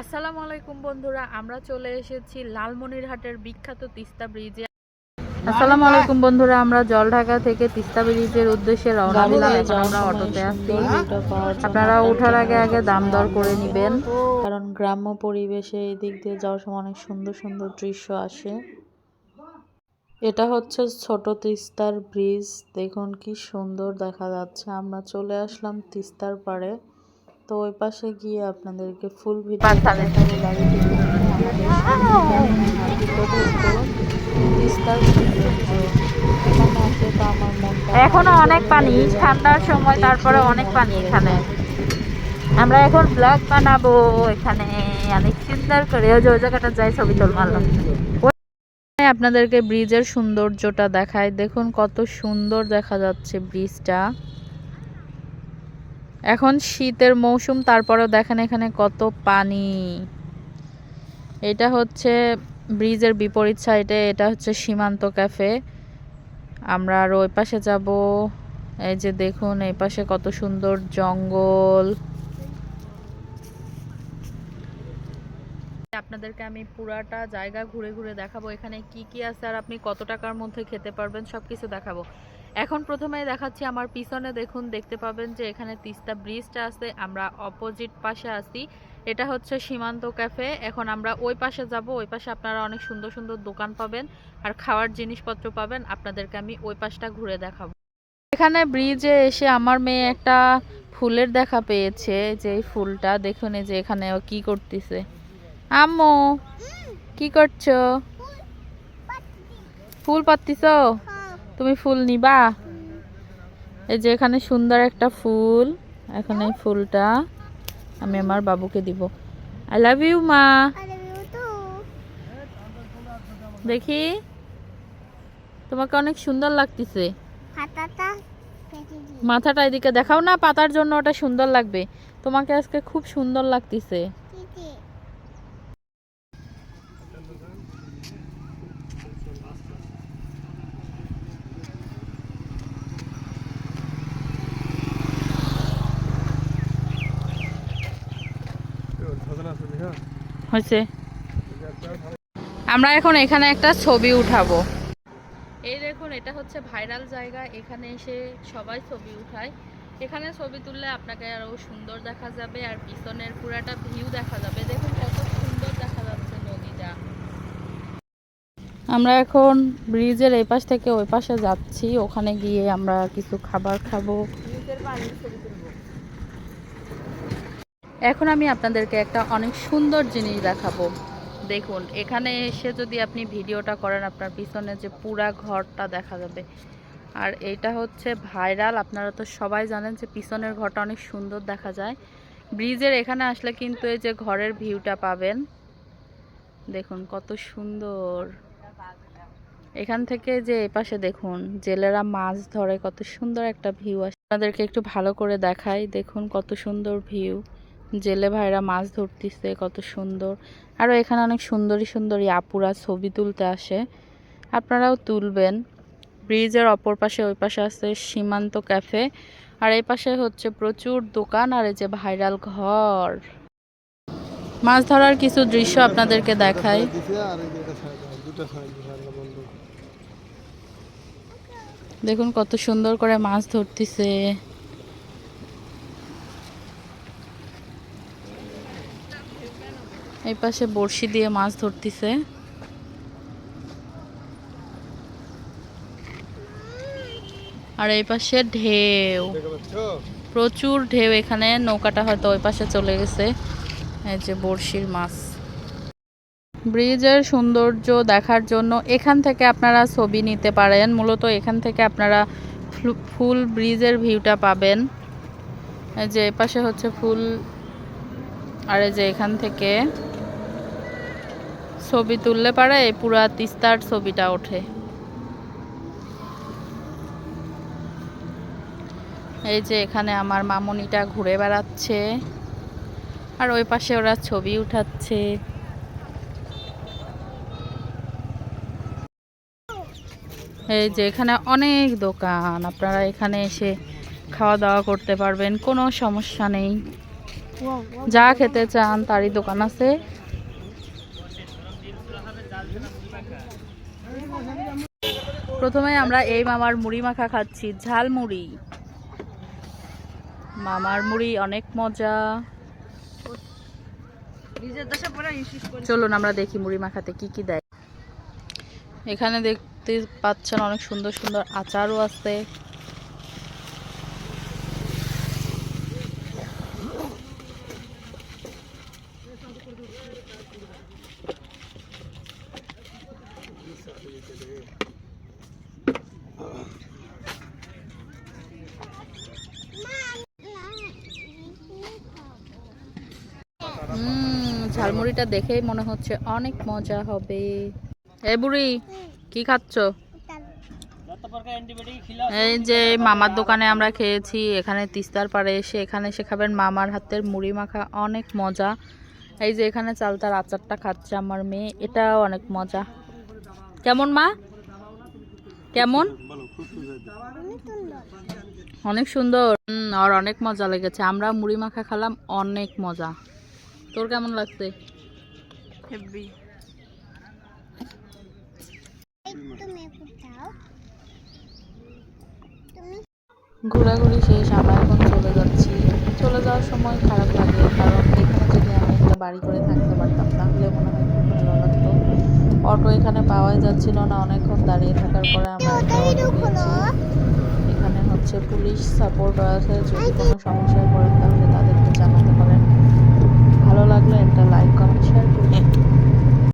আসসালামু আলাইকুম বন্ধুরা আমরা চলে এসেছি লালমনিরহাটের বিখ্যাত তিস্তা ব্রিজে। আসসালামু আলাইকুম বন্ধুরা আমরা জলঢাকা থেকে তিস্তা ব্রিজের উদ্দেশ্যে রওনা দিলাম। এখন আমরা অটোতে আসছি আপনারা ওঠার আগে আগে দাম দর করে নেবেন। কারণ গ্রাম্য পরিবেশে এই দিক দিয়ে যাওয়ার সময় অনেক সুন্দর সুন্দর দৃশ্য আসে। এটা হচ্ছে ছোট তিস্তার ব্রিজ। দেখুন কি সুন্দর দেখা যাচ্ছে। আমরা চলে আসলাম তিস্তার পাড়ে। তো ওই পাশে গিয়ে আপনাদেরকে ফুল ভিডিও এখানে অনেক পানি ঠান্ডার সময় তারপরে অনেক পানি এখানে। আমরা এখন ব্লগ বানাবো এখানে অনেক সুন্দর করে। ওই জায়গাটা যাই ছবি তোল মারলাম আপনাদেরকে ব্রিজের সৌন্দর্যটা দেখায় দেখুন কত সুন্দর দেখা যাচ্ছে ব্রিজটা এখন শীতের মৌসুম, তারপরেও দেখেন এখানে কত পানি। এটা হচ্ছে ব্রিজের বিপরীত সাইডে, এটা হচ্ছে সীমান্ত ক্যাফে। আমরা আর ওই পাশে যাব। এই যে দেখুন, এই পাশে কত সুন্দর জঙ্গল। আপনাদেরকে আমি পুরাটা জায়গা ঘুরে ঘুরে দেখাবো। এখানে কি কি আছে আর আপনি কত টাকার মধ্যে খেতে পারবেন সব কিছু দেখাবো। এখন প্রথমে দেখাচ্ছি আমার পিছনে দেখুন, দেখতে পাবেন যে এখানে তিস্তা ব্রিজটা আছে, আমরা অপোজিট পাশে আছি। এটা হচ্ছে সীমান্ত ক্যাফে এখন আমরা ওই পাশে যাব, ওই পাশে আপনারা অনেক সুন্দর সুন্দর দোকান পাবেন আর খাওয়ার জিনিসপত্র পাবেন, আপনাদেরকে আমি ওই পাশটা ঘুরে দেখাবো। এখানে ব্রিজে এসে আমার মেয়ে একটা ফুলের দেখা পেয়েছে, যে ফুলটা, দেখুন এই যে এখানে ও কি করতেছে। আম্মু, কি করছ? ফুল পাচ্ছিস তুমি ফুল নিবা? এই যে এখানে সুন্দর একটা ফুল। এখন এই ফুলটা আমি আমার বাবুকে দিব। আই লাভ ইউ মা। দেখি। তোমাকে অনেক সুন্দর লাগতেছে। মাথাটা এদিকে দেখাও না পাতার জন্য ওটা সুন্দর লাগবে। তোমাকে আজকে খুব সুন্দর লাগতেছে। হয়েছে। আমরা এখন এখানে একটা ছবি উঠাবো। এই দেখুন, এটা হচ্ছে ভাইরাল জায়গা। এখানে এসে সবাই ছবি উঠায়। এখানে ছবি তুললে আপনাকে আরও সুন্দর দেখা যাবে, আর পিছনের পুরাটা ভিউ দেখা যাবে। দেখুন কত সুন্দর দেখা যাচ্ছে নদীটা। আমরা এখন ব্রিজের এই পাশ থেকে ওই পাশে যাচ্ছি। ওখানে গিয়ে আমরা কিছু খাবার খাব। এখন আমি আপনাদেরকে একটা অনেক সুন্দর জিনিস দেখাবো। দেখুন, এখানে এসে যদি আপনি ভিডিওটা করেন, আপনার পিছনে যে পুরা ঘরটা দেখা যাবে। আর এইটা হচ্ছে ভাইরাল, আপনারা তো সবাই জানেন যে পিছনের ঘরটা অনেক সুন্দর দেখা যায়। ব্রিজের এখানে আসলে কিন্তু এই যে ঘরের ভিউটা পাবেন। দেখুন, কত সুন্দর। এখান থেকে যে এপাশে দেখুন, জেলেরা মাছ ধরে, কত সুন্দর একটা ভিউ আসে আপনাদেরকে একটু ভালো করে দেখাই। দেখুন, কত সুন্দর ভিউ। জেলে ভাইরা মাছ ধরতেছে, কত সুন্দর। আরও এখানে অনেক সুন্দরী সুন্দরী আপুরা ছবি তুলতে আসে। আপনারাও তুলবেন। ব্রিজের অপর পাশে, ওই পাশে আছে সীমান্ত ক্যাফে। আর এই পাশে হচ্ছে প্রচুর দোকান আর এই যে ভাইরাল ঘর। মাছ ধরার কিছু দৃশ্য আপনাদেরকে দেখাই। দেখুন কত সুন্দর করে মাছ ধরতেছে। এই পাশে বড়শি দিয়ে মাছ ধরতেছে। আর এই পাশে ঢেউ। প্রচুর ঢেউ এখানে, নৌকাটা হয়তো ওই পাশে চলে গেছে। এই যে বড়শির মাছ। ব্রিজের সৌন্দর্য দেখার জন্য এখান থেকে আপনারা ছবি নিতে পারেন। মূলত এখান থেকে আপনারা ফ্লু- ব্রিজের ভিউটা পাবেন। এই যে এপাশে হচ্ছে ফুল, আর এই যে এখান থেকে ছবি তুললে পারে এই পুরা তিস্তার ছবিটা ওঠে। এই যে এখানে আমার মামনিটা ঘুরে বেড়াচ্ছে আর ওই পাশে ওরা ছবি উঠাচ্ছে। এই যে এখানে অনেক দোকান আপনারা এখানে এসে খাওয়া দাওয়া করতে পারবেন কোনো সমস্যা নেই। যা খেতে চান তারই দোকান আছে। প্রথমে আমরা এই মামার মুড়ি মাখা খাচ্ছি ঝাল মুড়ি। মামার মুড়ি অনেক মজা। চলুন আমরা দেখি মুড়ি মাখাতে কি কি দেয়। এখানে দেখতে পাচ্ছেন অনেক সুন্দর সুন্দর আচারও আছে। ঝালমুড়িটা দেখেই মনে হচ্ছে অনেক মজা হবে। এ বুড়ি, কি খাচ্ছ? এই যে মামার দোকানে আমরা খেয়েছি, এখানে তিস্তার পাড়ে এসে এখানে এসে খাবেন মামার হাতের মুড়ি মাখা, অনেক মজা। এই যে এখানে চালতার আচারটা খাচ্ছে আমার মেয়ে, এটাও অনেক মজা। কেমন মা? কেমন? অনেক সুন্দর। আর অনেক মজা লেগেছে। আমরা মুড়ি মাখা খেলাম, অনেক মজা। তোর কেমন লাগছে? তুমি ঘোরাঘুরি শেষ আমরা এখন চলে যাচ্ছি। চলে যাওয়ার সময় খারাপ লাগে কারণ এখানে যদি আমি একটা বাড়ি করে থাকতে পারতাম তাহলে মনে হয় খুব ভালো লাগতো। অটো এখানে পাওয়াই যাচ্ছিল না অনেকক্ষণ দাঁড়িয়ে থাকার পরে আমরা একটা অটো পেয়েছি এখানে হচ্ছে পুলিশ সাপোর্ট আছে যদি কোনো সমস্যায় পড়েন তাহলে তাদেরকে জানাতে পারেন ভালো লাগলে একটা লাইক কমেন্ট শেয়ার করবেন।